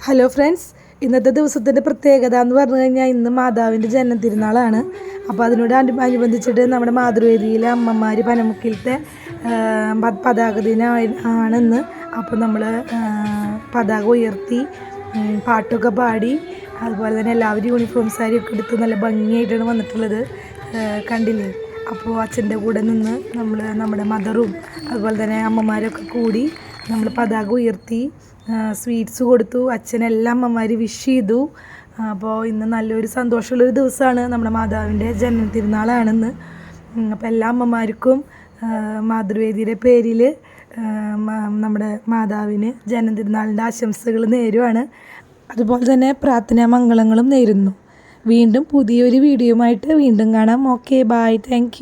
Hello friends ഇന്നത്തെ ദിവസത്തിന്റെ പ്രത്യേകത എന്ന് പറഞ്ഞു കഴിഞ്ഞാൽ ഇന്ന് മാതാവിന്റെ ജന്മതിരുനാളാണ്. അപ്പോൾ അതിനോട് അനു- അനുബന്ധിച്ചിട്ട് നമ്മുടെ മാതൃവേദിയിലെ അമ്മമാർ പനമുക്കിലത്തെ പതാക ദിനം ആണെന്ന്. അപ്പോൾ നമ്മൾ പതാക ഉയർത്തി പാട്ടൊക്കെ പാടി അതുപോലെ തന്നെ എല്ലാവരും യൂണിഫോം സാരിയൊക്കെ എടുത്ത് നല്ല ഭംഗിയായിട്ടാണ് വന്നിട്ടുള്ളത് കണ്ടില്ലേ? അപ്പോൾ അച്ഛന്റെ കൂടെ നിന്ന് നമ്മൾ നമ്മുടെ മദറും അതുപോലെ തന്നെ അമ്മമാരൊക്കെ കൂടി നമ്മൾ പതാക ഉയർത്തി സ്വീറ്റ്സ് കൊടുത്തു അച്ഛനെല്ലാം അമ്മമാർ വിഷ് ചെയ്തു. അപ്പോൾ ഇന്ന് നല്ലൊരു സന്തോഷമുള്ളൊരു ദിവസമാണ് നമ്മുടെ മാതാവിന്റെ ജന്മ തിരുനാളാണെന്ന് അപ്പോൾ എല്ലാ അമ്മമാർക്കും മാതൃവേദിയുടെ പേരിൽ നമ്മുടെ മാതാവിന് ജന്മതിരുനാളിന്റെ ആശംസകൾ നേരുവാണ്. അതുപോലെ തന്നെ പ്രാർത്ഥനാ മംഗളങ്ങളും നേരുന്നു. വീണ്ടും പുതിയൊരു വീഡിയോയുമായിട്ട് വീണ്ടും കാണാം. Okay bye thank